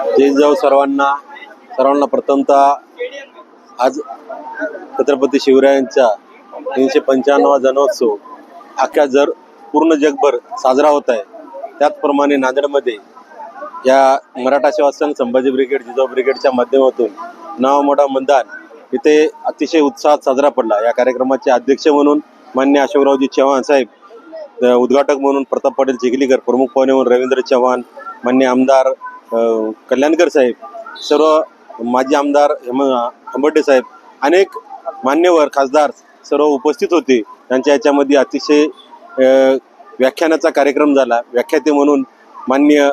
जय जाऊ सर्वांना. सर्वांना प्रथमतः आज छत्रपती शिवरायांचा तीनशे पंच्याण्णवा जन्मोत्सव अख्ख्या जर पूर्ण जगभर साजरा होत आहे. त्याचप्रमाणे नांदेडमध्ये या मराठा सेवा संघ संभाजी ब्रिगेड जिजाऊ ब्रिगेडच्या माध्यमातून नाव मोठा मतदान इथे अतिशय उत्साहात साजरा पडला. या कार्यक्रमाचे अध्यक्ष म्हणून मान्य अशोकरावजी चव्हाण साहेब उद्घाटक म्हणून प्रताप पाटील चिखलीकर प्रमुख पाहुणे म्हणून रवींद्र चव्हाण मान्य आमदार कल्याणकर साहेब सर्व माजी आमदार हेम हंबर्डे साहेब अनेक मान्यवर खासदार सर्व उपस्थित होते. त्यांच्या याच्यामध्ये अतिशय व्याख्यानाचा कार्यक्रम झाला. व्याख्याते म्हणून मान्य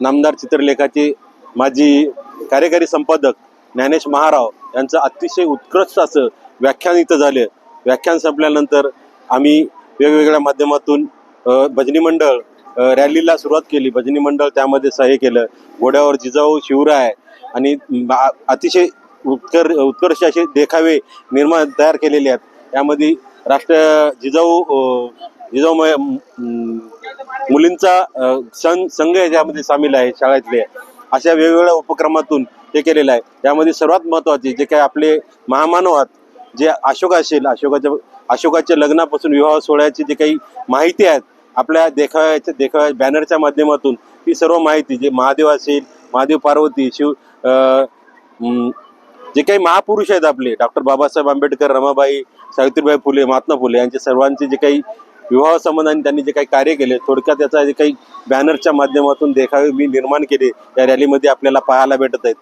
नामदार चित्रलेखाचे माजी कार्यकारी संपादक ज्ञानेश महाराव यांचं अतिशय उत्कृष्ट असं व्याख्यान इथं झालं. व्याख्यान संपल्यानंतर आम्ही वेगवेगळ्या माध्यमातून भजनी मंडळ रॅलीला सुरुवात केली. भजनी मंडळ त्यामध्ये सहाय्य केलं. घोड्यावर जिजाऊ शिवराय आणि अतिशय उत्कर उत्कर्ष असे देखावे निर्माण तयार केलेले आहेत. त्यामध्ये राष्ट्र जिजाऊ जिजाऊ मुलींचा सं संघ याच्यामध्ये सामील आहे शाळेतले. अशा वेगवेगळ्या उपक्रमातून हे केलेलं आहे. त्यामध्ये सर्वात महत्त्वाचे जे काही आपले महामानव आहात जे अशोक असेल अशोकाच्या अशोकाच्या लग्नापासून विवाह सोहळ्याची जे काही माहिती आहेत आपल्या देखाव्याच्या देखाव्या बॅनरच्या माध्यमातून ती सर्व माहिती जे महादेव असेल महादेव पार्वती शिव जे काही महापुरुष आहेत आपले डॉक्टर बाबासाहेब आंबेडकर रमाबाई सावित्रीबाई फुले महात्मा फुले यांचे सर्वांचे जे काही विवाह संबंधाने त्यांनी जे काही कार्य केले थोडक्यात त्याचा जे काही बॅनरच्या माध्यमातून देखावे मी निर्माण केले या रॅलीमध्ये आपल्याला पाहायला भेटत आहेत.